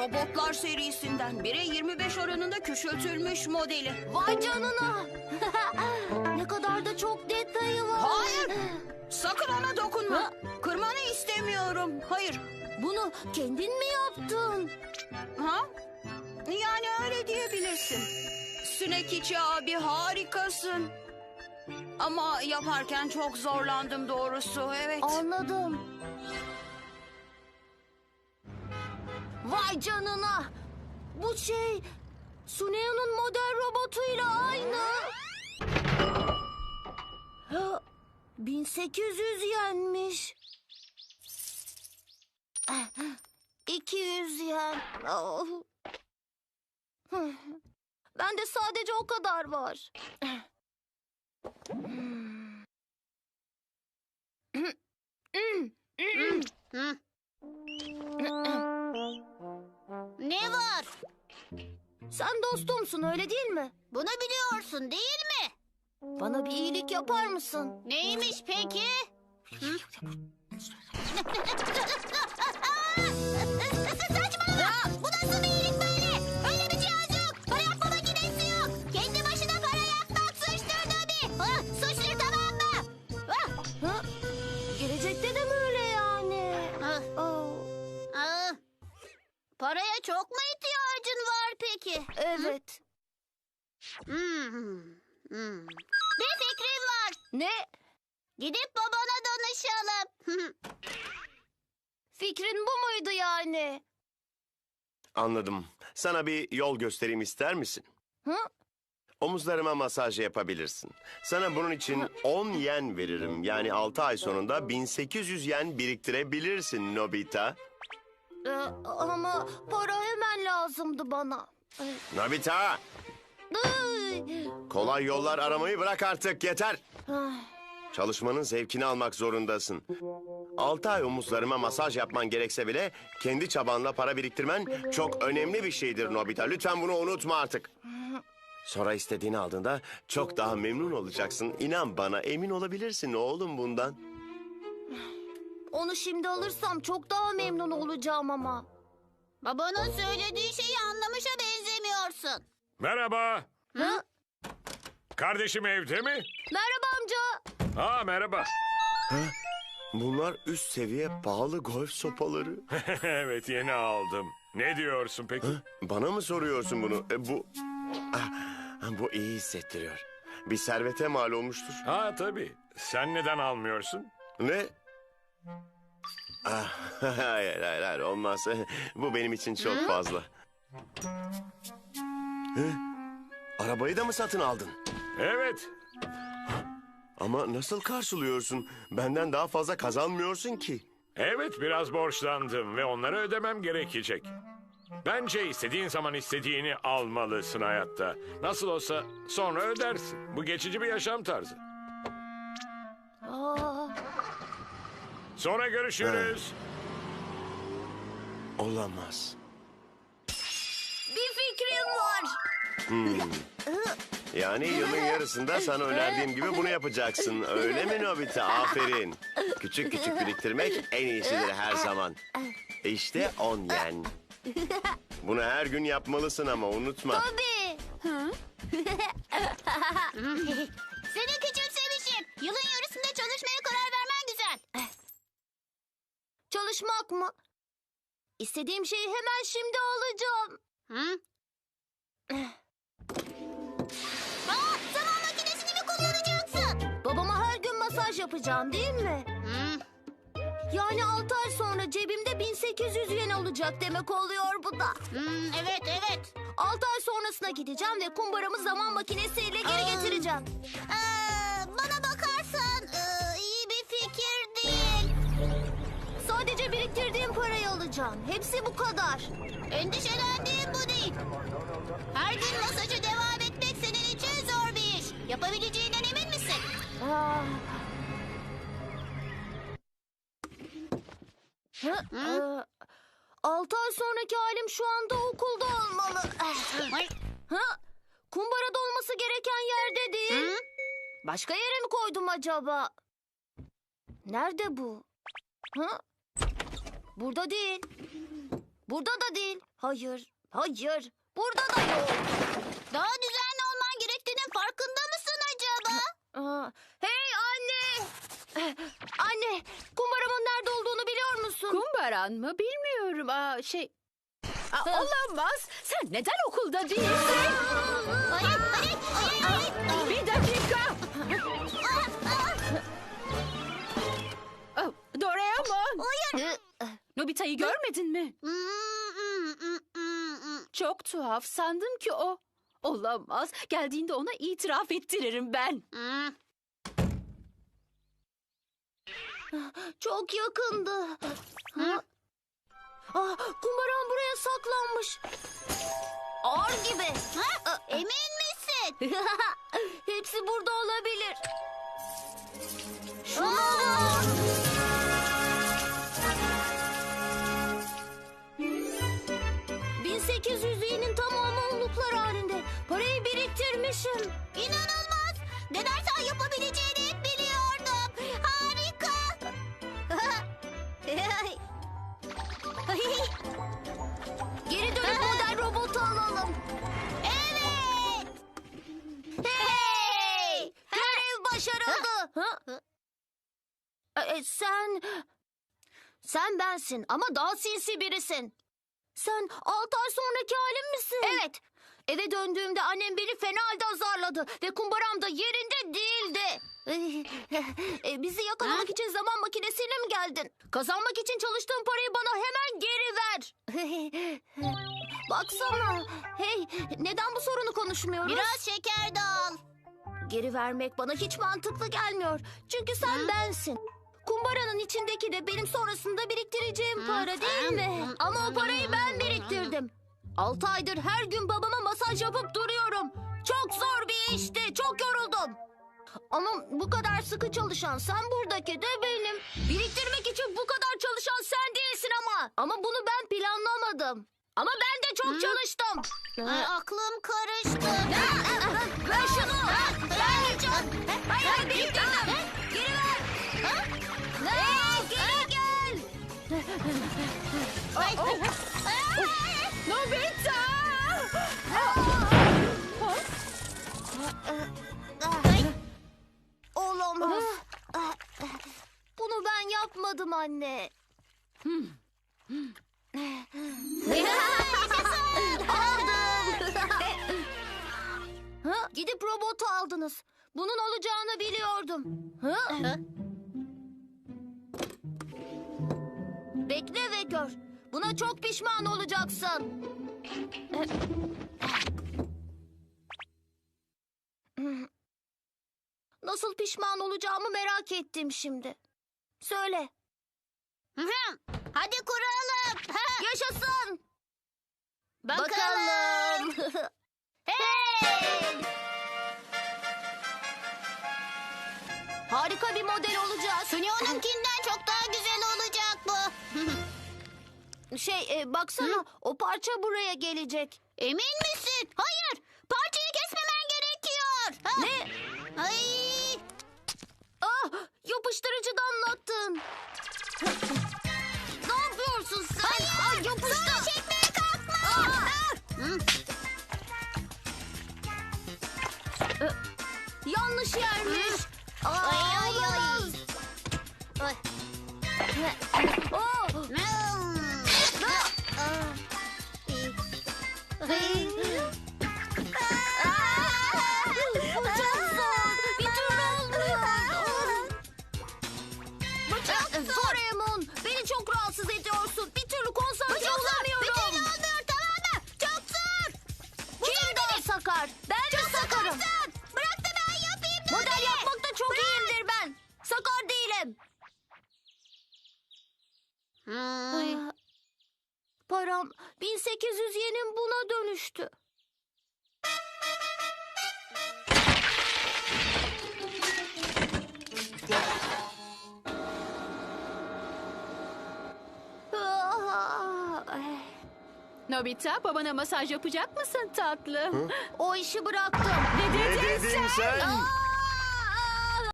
robotlar serisinden. Biri 25 oranında küçültülmüş modeli. Vay canına. ne kadar da çok detayı var. Hayır. Sakın ona dokunma. Kırmanı istemiyorum. Hayır. Bunu kendin mi yaptın? Ha? Yani öyle diyebilirsin. Sinek içi abi harikasın. Ama yaparken çok zorlandım doğrusu. Evet. Anladım. Vay canına. Bu şey Suneo'nun model robotuyla aynı. Ha, 1800 yenmiş. 200 yen. Oh. Bende sadece o kadar var. Ne Sen dostumsun öyle değil mi? Bunu biliyorsun değil mi? Bana bir iyilik yapar mısın? Neymiş peki? Saçmalama! Bu nasıl bir iyilik böyle? Öyle bir cihaz yok. Para yapma makinesi yok. Kendi başına para yapmak suçtur Nobby. Ah, Suçtur tamam mı? Ah, Ha? Gelecekte de mi öyle yani? Oh, ah. Paraya çok mu peki? evet. Hmm, hmm. Bir fikrim var. Ne? Gidip babana danışalım. Fikrin bu muydu yani? Anladım. Sana bir yol göstereyim ister misin? Hı? Omuzlarıma masaj yapabilirsin. Sana bunun için 10 yen veririm. Yani 6 ay sonunda 1800 yen biriktirebilirsin Nobita. Ee, ama para hemen lazımdı bana. Ay. Kolay yollar aramayı bırak artık yeter. Ah, Çalışmanın zevkini almak zorundasın. 6 ay omuzlarıma masaj yapman gerekse bile kendi çabanla para biriktirmen çok önemli bir şeydir Nobita. Lütfen bunu unutma artık. Sonra istediğini aldığında çok daha memnun olacaksın. İnan bana emin olabilirsin oğlum bundan. Onu şimdi alırsam çok daha memnun olacağım ama. Babanın söylediği şeyi anlamışa benzemiyorsun. Merhaba. Hı? Kardeşim evde mi? Merhaba amca. Ha merhaba. Bunlar üst seviye pahalı golf sopaları. evet yeni aldım. Ne diyorsun peki? Bana mı soruyorsun bunu? E, bu... Ah, bu iyi hissettiriyor. Bir servete mal olmuştur. Ha tabii. Sen neden almıyorsun? Ne? Ah, hayır hayır hayır olmaz. Bu benim için çok fazla. Hı? Arabayı da mı satın aldın? Evet. Ama nasıl karşılıyorsun? Benden daha fazla kazanmıyorsun ki. Evet biraz borçlandım ve onları ödemem gerekecek. Bence istediğin zaman istediğini almalısın hayatta. Nasıl olsa sonra ödersin. Bu geçici bir yaşam tarzı. Aa, Sonra görüşürüz. Olamaz. Var. Yani yılın yarısında sana önerdiğim gibi bunu yapacaksın. Öyle mi Nobita? Aferin. Küçük küçük biriktirmek en iyisidir her zaman. İşte 10 yen. Bunu her gün yapmalısın ama unutma. Tabii. Seni küçümsemişim. Yılın yarısında çalışmaya karar vermen güzel. Çalışmak mı? İstediğim şeyi hemen şimdi alacağım. Hı? Aa, zaman makinesini mi kullanacaksın? Babama her gün masaj yapacağım değil mi? Hı? Yani 6 ay sonra cebimde 1800 yen olacak demek oluyor bu da. Hmm, evet evet. 6 ay sonrasına gideceğim ve kumbaramı zaman makinesiyle geri Aa. getireceğim. Ee, bana bakarsan ee, iyi bir fikir değil. Sadece biriktirdiğim parayı alacağım. Hepsi bu kadar. Endişelendiğim bu değil. Her gün masaja devam etmek senin için zor bir iş. Yapabileceğinden emin misin? Ah. Hı? Ee, Altı ay sonraki halim şu anda okulda olmalı. Ha? Kumbarada olması gereken yerde değil. Hı? Başka yere mi koydum acaba? Nerede bu? Ha? Burada değil. Burada da değil. Hayır, hayır. Burada da yok. Daha düzenli olman gerektiğinin farkında mısın acaba? Aa, hey anne! Anne, kumbaramın nerede olduğunu biliyor musun? Kumbaran mı bilmiyorum. Aa, şey... Aa, olamaz. Sen neden okulda değilsin? Hayır, hayır, hayır, hayır, hayır. Bir dakika. Nobita'yı görmedin mi? Çok tuhaf. Sandım ki o. Olamaz. Geldiğinde ona itiraf ettiririm ben. Çok yakındı. Ha? Ah, kumbaram buraya saklanmış. Ağır gibi. Ha? Emin misin? Hepsi burada olabilir. Aa! Biriktirmişim. İnanılmaz. Denersen yapabileceğini hep biliyordum. Harika. Geri dönüp model robotu alalım. evet. Hey! Görev başarıldı. Ha? E, sen... Sen bensin ama daha sinsi birisin. Sen altı ay sonraki halim misin? Evet. Eve döndüğümde annem beni fena halde azarladı ve kumbaram da yerinde değildi. E, bizi yakalamak için zaman makinesiyle mi geldin? Kazanmak için çalıştığın parayı bana hemen geri ver. Baksana. Hey, neden bu sorunu konuşmuyoruz? Biraz şeker de al. Geri vermek bana hiç mantıklı gelmiyor. Çünkü sen bensin. Kumbaranın içindeki de benim sonrasında biriktireceğim para değil mi? Ama o parayı ben biriktirdim. Altı aydır her gün babama masaj yapıp duruyorum. Çok zor bir işti, çok yoruldum. Ama bu kadar sıkı çalışan sen buradaki de benim. Biriktirmek için bu kadar çalışan sen değilsin ama. Ama bunu ben planlamadım. Ama ben de çok çalıştım. Ay, aklım karıştı. Ver şunu. Ver çok. Hayır biriktirdim. Anne. Gidip robotu aldınız. Bunun olacağını biliyordum. Bekle ve gör. Buna çok pişman olacaksın. Nasıl pişman olacağımı merak ettim şimdi. Söyle. Hadi kuralım. Yaşasın. Bakalım. hey! Harika bir model olacak. Sunyo'nunkinden çok daha güzel olacak bu. Şey, e, baksana o parça buraya gelecek. Emin misin? Hayır. Oh, Hmm. Ah. Nobita babana masaj yapacak mısın tatlı? O işi bıraktım. Ne dedin sen? Aa,